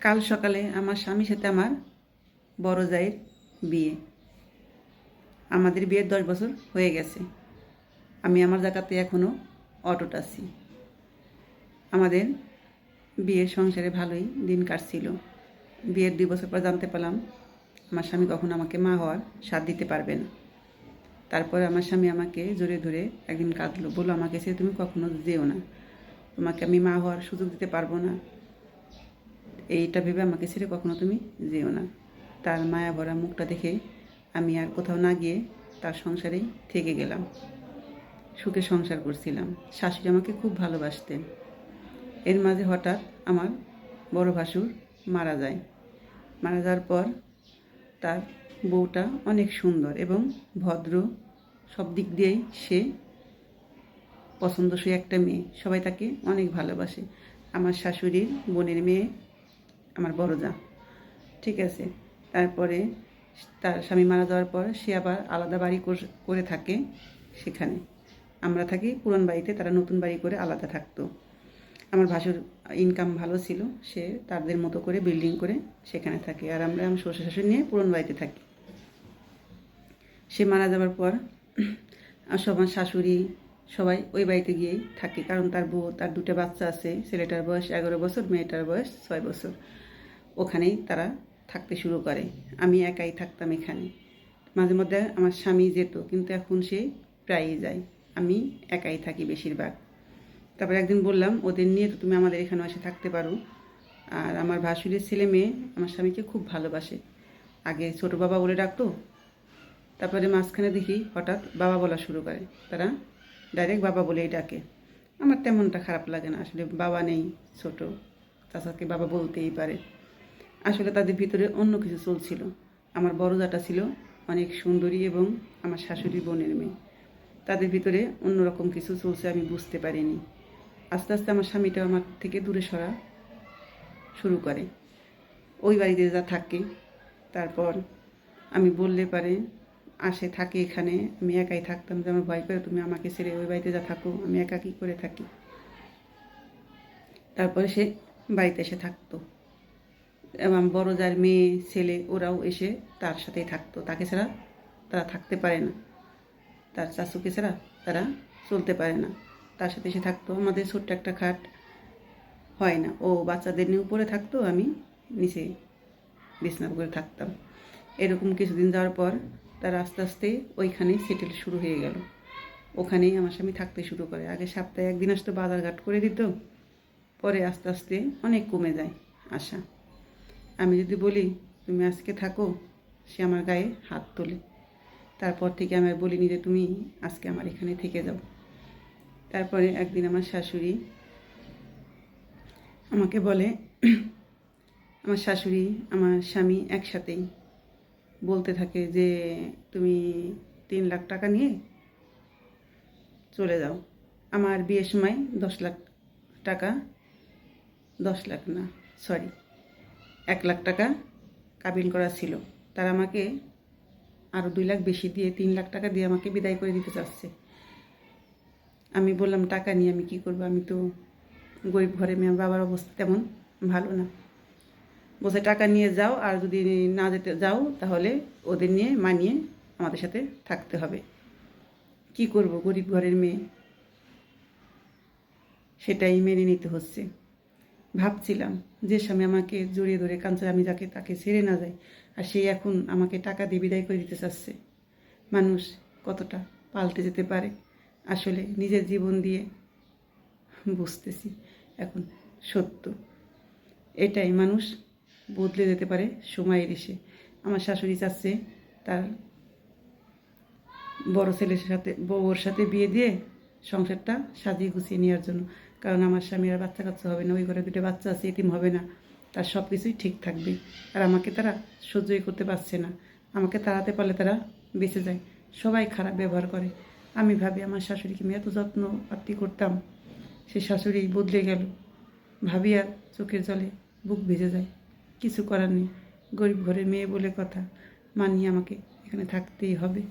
কাল সকালে আমার স্বামীর সাথে আমার বড় জায়ের বিয়ে। আমাদের বিয়ের দশ বছর হয়ে গেছে। আমি আমার জায়গাতে এখনও অটোট আছি। আমাদের বিয়ের সংসারে ভালোই দিন কাটছিল। বিয়ের দুই বছর পর জানতে পারলাম, আমার স্বামী কখনো আমাকে মা হওয়ার সাথ দিতে পারবে না। তারপরে আমার স্বামী আমাকে জোরে ধরে একদিন কাঁদলো, বলল, আমাকে সে তুমি কখনো যেও না। তোমাকে আমি মা হওয়ার সুযোগ দিতে পারব না। এইটা ভেবে আমাকে ছেড়ে কখনো তুমি যেও না। তার মায়া ভরা মুখটা দেখে আমি আর কোথাও না গিয়ে তার সংসারেই থেকে গেলাম। সুখে সংসার করছিলাম। শাশুড়ি আমাকে খুব ভালোবাসতেন। এর মাঝে হঠাৎ আমার বড় ভাসুর মারা যায়। মারা যাওয়ার পর তার বউটা অনেক সুন্দর এবং ভদ্র। সব দিক দিয়েই সে পছন্দসই একটা মেয়ে। সবাই তাকে অনেক ভালোবাসে। আমার শাশুড়ির বোনের মেয়ে আমার বড় যা। ঠিক আছে? তারপরে তার স্বামী মারা যাওয়ার পর সে আবার আলাদা বাড়ি কর- থাকে সেখানে। আমরা থাকি পুরন বাড়িতে, তারা নতুন বাড়ি করে আলাদা থাকতো। আমার ভাসুর ইনকাম ভালো ছিল, সে তাদের মতো করে বিল্ডিং করে সেখানে থাকে। আর আমরা আমার শ্বশুর শাশুড়ি নিয়ে পুরন বাড়িতে থাকি। সে মারা যাওয়ার পর আর সব শাশুড়ি সবাই ওই বাড়িতে গিয়েই থাকে। কারণ তার বউ, তার দুটো বাচ্চা আছে, ছেলেটার বয়স এগারো বছর, মেয়েটার বয়স ছয় বছর। ওখানেই তারা থাকতে শুরু করে। আমি একাই থাকতাম এখানে। মাঝে মধ্যে আমার স্বামী যেত, কিন্তু এখন সে প্রায়ই যায়। আমি একাই থাকি বেশিরভাগ। তারপরে একদিন বললাম, ওদের নিয়ে তো তুমি আমাদের এখানে এসে থাকতে পারো। আর আমার ভাসুরের ছেলে মেয়ে আমার স্বামীকে খুব ভালোবাসে। আগে ছোট বাবা বলে ডাকতো। তারপরে মাঝখানে দেখি হঠাৎ বাবা বলা শুরু করে। তারা ডাইরেক্ট বাবা বলেই ডাকে। আমার তেমনটা খারাপ লাগে না। আসলে বাবা নেই ছোট। চাচাকে বাবা বলতেই পারে। আসলে তাদের ভিতরে অন্য কিছু চলছিল। আমার বড় ছিল অনেক সুন্দরী এবং আমার শাশুড়ি বোনের মেয়ে। তাদের ভিতরে অন্যরকম কিছু চলছে আমি বুঝতে পারিনি। আস্তে আস্তে আমার স্বামীটা আমার থেকে দূরে সরা শুরু করে। ওই বাড়িতে যা থাকে, তারপর আমি বললে পারে, আসে, থাকে এখানে, আমি একাই থাকতাম, যে আমার ভয় করে তুমি আমাকে ছেড়ে ওই বাড়িতে যা থাকো, আমি একা কী করে থাকি? তারপরে সে বাড়িতে এসে থাকতো। এবং বড় যার মেয়ে, ছেলে, ওরাও এসে তার সাথেই থাকতো। তাকে ছাড়া তারা থাকতে পারে না। তার শাশুকে ছাড়া তারা চলতে পারে না। তার সাথে এসে থাকতো। আমাদের ছোট্ট একটা খাট হয় না। ও বাচ্চাদের নিয়ে উপরে থাকতো, আমি নিচে বিছনা করে থাকতাম। এরকম কিছুদিন যাওয়ার পর তার আস্তে আস্তে ওইখানে সেটেল শুরু হয়ে গেল। ওখানেই আমার স্বামী থাকতে শুরু করে। আগে সপ্তাহে একদিন আসতো, বাজারঘাট করে দিত। পরে আস্তে আস্তে অনেক কমে যায় আশা। আমি যদি বলি, তুমি আজকে থাকো, সে আমার গায়ে হাত তোলে। তারপর থেকে আমি বলিনি যে, তুমি আজকে আমার এখানে থেকে যাও। তারপরে একদিন আমার শাশুড়ি আমাকে বলে, আমার শাশুড়ি, আমার স্বামী একসাথেই বলতে থাকে যে, তুমি তিন লাখ টাকা নিয়ে চলে যাও। আমার বিয়ের সময় দশ লাখ টাকা, দশ লাখ না সরি এক লাখ টাকা কাবিন করা ছিল। তারা আমাকে আরও দুই লাখ বেশি দিয়ে, তিন লাখ টাকা দিয়ে আমাকে বিদায় করে দিতে চাচ্ছে। আমি বললাম, টাকা নিয়ে আমি কি করব? আমি তো গরিব ঘরে, মেয়ে, আমার বাবার অবস্থা তেমন ভালো না। বসে টাকা নিয়ে যাও, আর যদি না যেতে যাও, তাহলে ওদের নিয়ে মানিয়ে আমাদের সাথে থাকতে হবে। কি করব? গরিব ঘরের মেয়ে। সেটাই মেনে নিতে হচ্ছে। ভাবছিলাম যে স্বামী আমাকে জড়িয়ে ধরে কাঞ্চন আমি যাকে তাকে ছেড়ে না যায় আর সে এখন আমাকে টাকা দিয়ে বিদায় করে দিতে চাচ্ছে। মানুষ কতটা পাল্টে যেতে পারে? আসলে নিজের জীবন দিয়ে বুঝতেছি এখন সত্য। এটাই মানুষ বদলে যেতে পারে সময়ের এসে। আমার শাশুড়ি চাচ্ছে তার বড় ছেলের সাথে, বউর সাথে বিয়ে দিয়ে সংসারটা সাজিয়ে গুছিয়ে নেওয়ার জন্য। কারণ আমার স্বামী আর বাচ্চা কাচ্চা হবে না, ওই ঘরে দুটো বাচ্চা আছে এটিম হবে না। তার সব কিছুই ঠিক থাকবে। আর আমাকে তারা সহ্যই করতে পারছে না। আমাকে তাড়াতে পারলে তারা বেঁচে যায়। সবাই খারাপ ব্যবহার করে। আমি ভাবি আমার শাশুড়িকে আমি এত যত্ন আত্মি করতাম, সে শাশুড়ি বদলে গেল। ভাবি আর চোখের জলে বুক ভেজে যায়। কিছু করার নেই। গরিব ঘরের মেয়ে বলে কথা। মানিয়ে আমাকে এখানে থাকতেই হবে।